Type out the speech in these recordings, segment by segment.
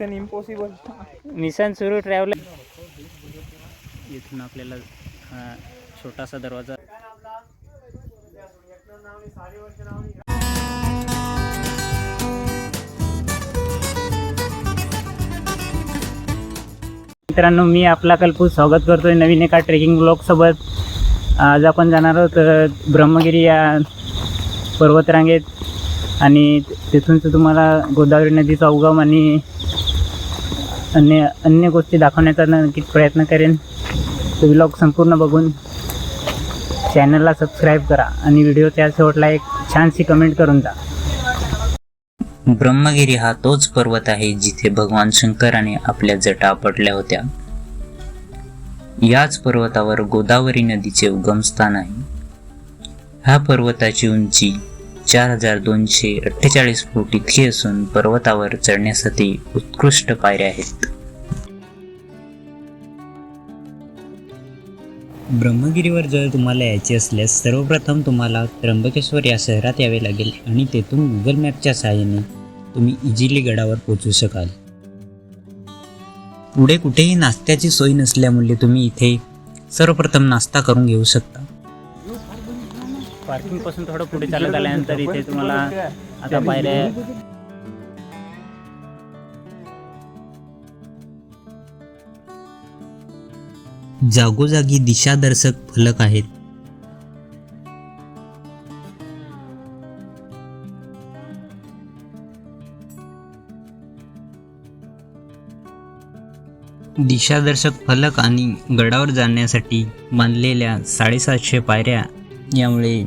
Mission impossible mission सुरू travel इथून आपल्याला हा छोटासा दरवाजा. मित्रांनो मी आपला कल्पूस स्वागत करतोय नवीन एका ट्रेकिंग ब्लॉगसोबत आज आपण जाणार आहोत ब्रह्मगिरी या पर्वतरांगेत. आणि तिथूनच तुम्हाला गोदावरी नदीचा उगम आणि अन्य अन्य गोष्टी दाखवण्याचा नक्कीच प्रयत्न करेन. तो व्लॉग संपूर्ण बघून चॅनलला सबस्क्राईब करा आणि व्हिडिओच्या शेवटला एक छानशी कमेंट करून जा. ब्रह्मगिरी हा तोच पर्वत आहे जिथे भगवान शंकराने आपल्या जटा आपटल्या होत्या. याच पर्वतावर गोदावरी नदीचे उगमस्थान आहे. ह्या पर्वताची उंची चार हजार दोनशे अठ्ठेचाळीस फूट इतकी असून पर्वतावर चढण्यासाठी उत्कृष्ट पायऱ्या आहेत. ब्रह्मगिरीवर जर तुम्हाला यायचे असल्यास सर्वप्रथम तुम्हाला त्र्यंबकेश्वर या शहरात यावे लागेल आणि तेथून गुगल मॅपच्या सहाय्याने तुम्ही इझिली गडावर पोहोचू शकाल. पुढे कुठेही नाश्त्याची सोय नसल्यामुळे तुम्ही इथे सर्वप्रथम नाश्ता करून घेऊ शकता. पार्किंगपासून थोडं पुढे चालत आल्यानंतर इथे तुम्हाला आता पायऱ्या जागोजागी दिशादर्शक फलक आहेत. दिशादर्शक फलक आणि गडावर जाण्यासाठी बांधलेल्या साडेसातशे पायऱ्या यामुळे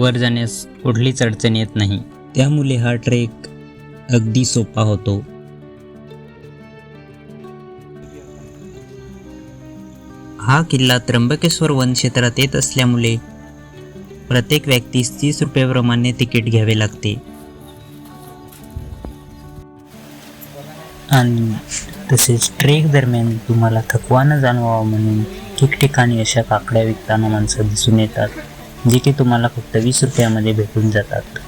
वर जाण्यास कुठलीच अडचण येत नाही. त्यामुळे हा ट्रेक अगदी सोपा होतो. हा किल्ला त्र्यंबकेश्वर वन क्षेत्रात येत असल्यामुळे प्रत्येक व्यक्तीस तीस रुपयाप्रमाणे तिकीट घ्यावे लागते. आणि तसेच ट्रेक दरम्यान तुम्हाला थकवा न जाणवावा म्हणून ठिकठिकाणी अशा काकड्या विकताना माणसं दिसून येतात. जे की तुम्हाला फक्त वीस रुपयामध्ये भेटून जातात.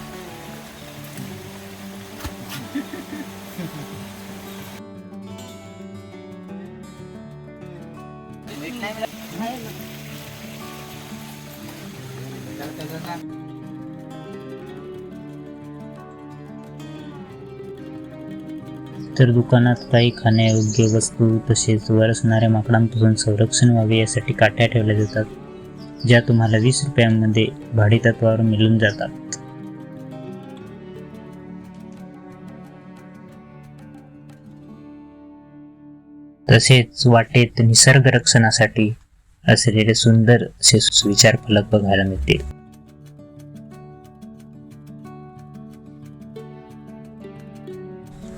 तर दुकानात काही खाण्यायोग्य वस्तू तसेच वर असणाऱ्या माकडांपासून संरक्षण व्हावे यासाठी काट्या ठेवल्या जातात. ज्या तुम्हाला वीस रुपयांमध्ये भाडेतत्वावर मिळून जातात. तसेच वाटेत निसर्ग रक्षणासाठी असलेले सुंदर असे सुविचार फलक बघायला मिळतील.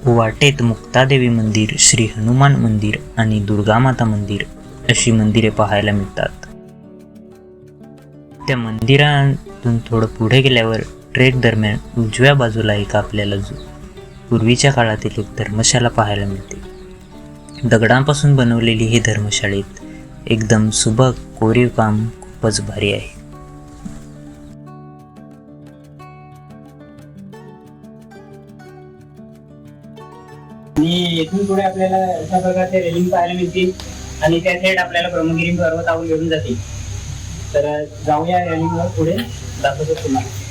वाटेत मुक्तादेवी मंदिर श्री हनुमान मंदिर आणि दुर्गामाता मंदिर अशी मंदिरे पाहायला मिळतात. त्या मंदिरातून थोडं पुढे गेल्यावर ट्रेक दरम्यान उजव्या बाजूला एक आपल्याला जो पूर्वीच्या काळातील एक धर्मशाला पाहायला मिळते. दगडांपासून बनवलेली ही धर्मशाळेत एकदम सुबक कोरीव काम खूपच भारी आहे. आणि येथून पुढे आपल्याला अशा प्रकारचे रेलिंग पाहायला मिळतील आणि त्या थेट आपल्याला ब्रह्मगिरी पर्वतावर घेऊन जातील. तर जाऊया रेलिंगवर पुढे. दाखवतो तुम्हाला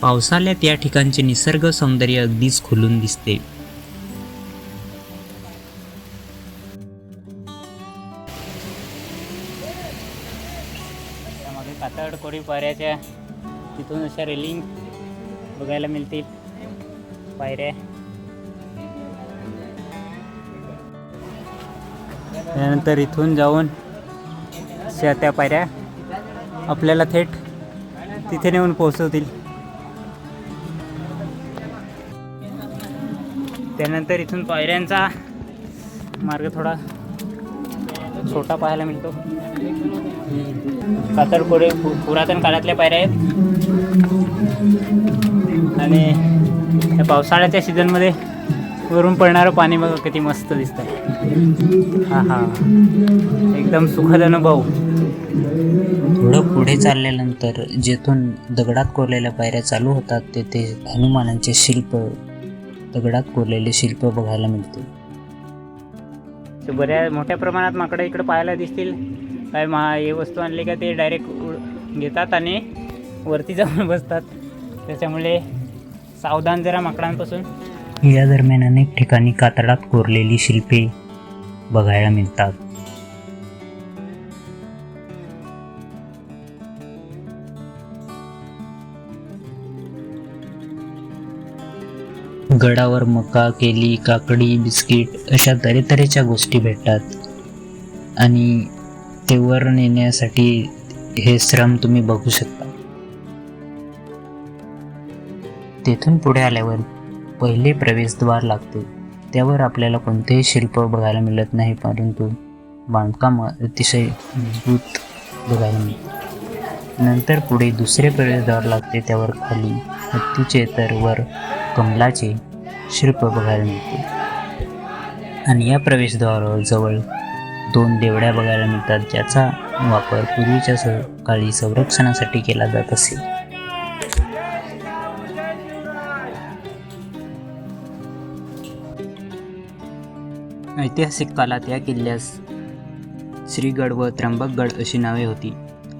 पावसाळ्यात या ठिकाणचे निसर्ग सौंदर्य अगदीच खुलून दिसते. त्यामध्ये कातळ कोरी पायऱ्याच्या तिथून अशा रेलिंग बघायला मिळतील. पायऱ्या. त्यानंतर इथून जाऊन अशा त्या पायऱ्या आपल्याला थेट तिथे नेऊन पोहोचवतील. त्यानंतर इथून पायऱ्यांचा मार्ग थोडा छोटा पाहायला मिळतो. कातळकोडे पु- पुरातन काळातल्या पायऱ्या आहेत. आणि या पावसाळ्याच्या सीझनमध्ये वरून पडणारं पाणी बघा किती मस्त दिसतंय. हा हा. एकदम सुखद अनुभव. थोडं पुढे चालल्यानंतर जेथून दगडात कोरलेल्या पायऱ्या चालू होतात तेथे हनुमानांचे शिल्प दगडात कोरलेले शिल्प बघायला मिळते बऱ्या मोठ्या प्रमाणात माकडं इकडे पाहायला दिसतील. काय महा हे वस्तू आणली का ते डायरेक्ट घेतात आणि वरती जाऊन बसतात. त्याच्यामुळे सावधान जरा माकडांपासून. या दरम्यान अनेक ठिकाणी कातडात कोरलेली शिल्पे बघायला मिळतात. गडावर मका केली काकडी बिस्किट अशा तऱ्हेतऱ्हेच्या गोष्टी भेटतात. आणि ते वर नेण्यासाठी हे श्रम तुम्ही बघू शकता. तेथून पुढे आल्यावर पहिले प्रवेशद्वार लागते. त्यावर आपल्याला कोणतेही शिल्प बघायला मिळत नाही परंतु बांधकाम अतिशय मजबूत बघायला मिळते. नंतर पुढे दुसरे प्रवेशद्वार लागते त्यावर खाली हत्तीचे तर वर कमलाचे शिल्प बघायला मिळते. आणि या प्रवेशद्वारावर जवळ दोन देवड्या बघायला मिळतात ज्याचा वापर पूर्वीच्या स काळी संरक्षणासाठी केला जात असे. ऐतिहासिक काळात या किल्ल्यास श्रीगड व त्र्यंबकगड अशी नावे होती.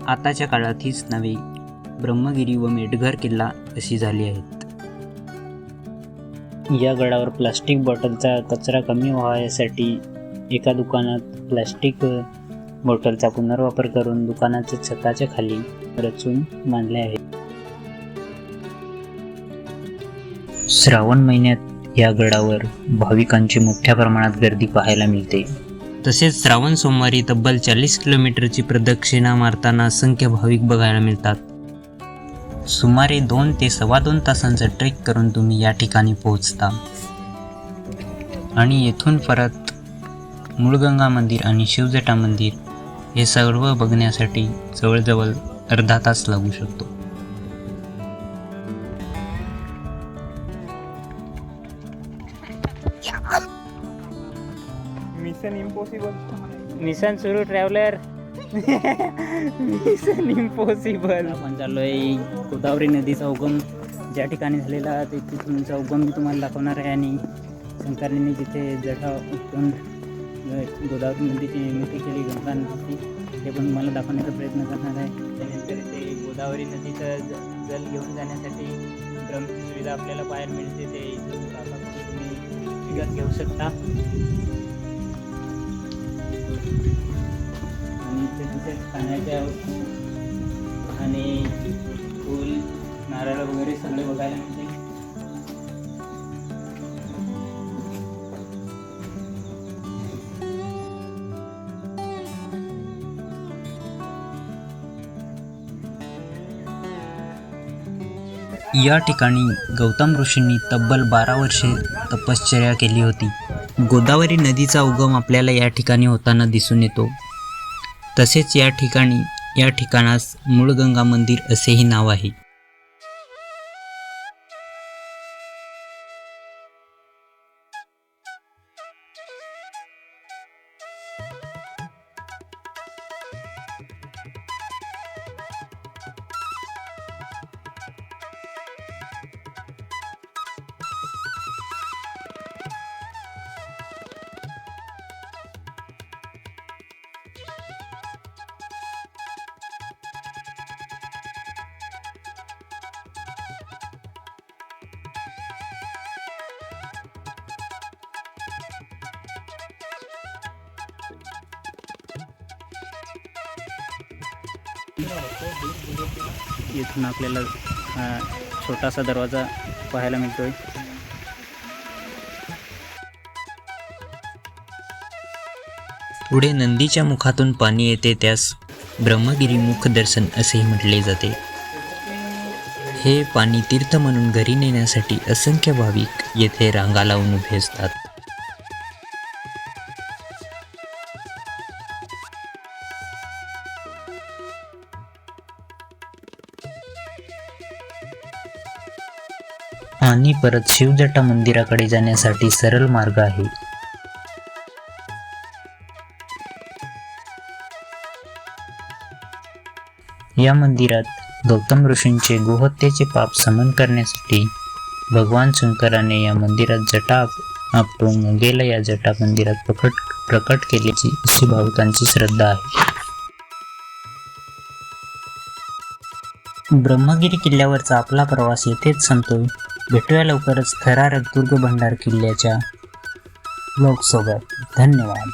आताच्या काळात हीच नावे ब्रह्मगिरी व मेटघर किल्ला अशी झाली आहेत. या गडावर प्लास्टिक बॉटलचा कचरा कमी व्हावा यासाठी एका दुकानात प्लास्टिक बॉटलचा पुनर्वापर करून दुकानाच्या छताच्या खाली रचून बांधले आहे. श्रावण महिन्यात या गडावर भाविकांची मोठ्या प्रमाणात गर्दी पाहायला मिळते. तसेच श्रावण सोमवारी तब्बल चाळीस किलोमीटरची प्रदक्षिणा मारताना असंख्य भाविक बघायला मिळतात. सुमारे दोन ते सव्वा दोन तासांचा ट्रेक करून तुम्ही या ठिकाणी पोहोचता. आणि येथून परत मूळगंगा मंदिर आणि शिवजटा मंदिर हे सर्व बघण्यासाठी जवळजवळ अर्धा तास लागू शकतो. मिशन इम्पॉसिबल मिशन सुरू ट्रॅव्हलर मिशन इम्पॉसिबल आपण चाललोय गोदावरी नदीचा उगम ज्या ठिकाणी झालेला ते तिथूनचा उगम मी तुम्हाला दाखवणार आहे आणि शंकरांनी जिथे जटा ग- गोदावरी नदीची निर्मिती केली गंगा नदीची ते पण मला दाखवण्याचा प्रयत्न करणार आहे. त्यानंतर ते गोदावरी नदीचं ज- जल घेऊन जाण्यासाठी ड्रमची सुविधा आपल्याला बाहेर मिळते. ते तुम्ही विकत घेऊ शकता. आणि ते तिथे खाण्याच्या आणि फूल नारळ वगैरे सगळे बघायला मिळते. या ठिकाणी गौतम ऋषींनी तब्बल बारा वर्षे तपश्चर्या केली होती. गोदावरी नदीचा उगम आपल्याला या ठिकाणी होताना दिसून येतो. तसेच या ठिकाणी या ठिकाणास मूळगंगा मंदिर असेही नाव आहे. इथून आपल्याला छोटासा दरवाजा पाहायला मिळतोय. पुढे नंदीच्या मुखातून पाणी येते त्यास ब्रह्मगिरी मुख दर्शन असेही म्हटले जाते. हे पाणी तीर्थ म्हणून घरी नेण्यासाठी असंख्य भाविक येथे रांगा लावून उभे असतात. आणि परत शिवजटा मंदिराकडे जाण्यासाठी सरळ मार्ग आहे. या मंदिरात गौतम ऋषींचे गोहत्याचे पाप समन करण्यासाठी भगवान शंकराने या मंदिरात जटा आपटून मुंगेला या जटा मंदिरात प्रकट प्रकट केल्याची अशी भाविकांची श्रद्धा आहे. ब्रह्मगिरी किल्ल्यावरचा आपला प्रवास येथेच संपतोय. भेटूया लवकरच थरारक दुर्ग भंडार किल्ल्याच्या ब्लॉगसोबत धन्यवाद.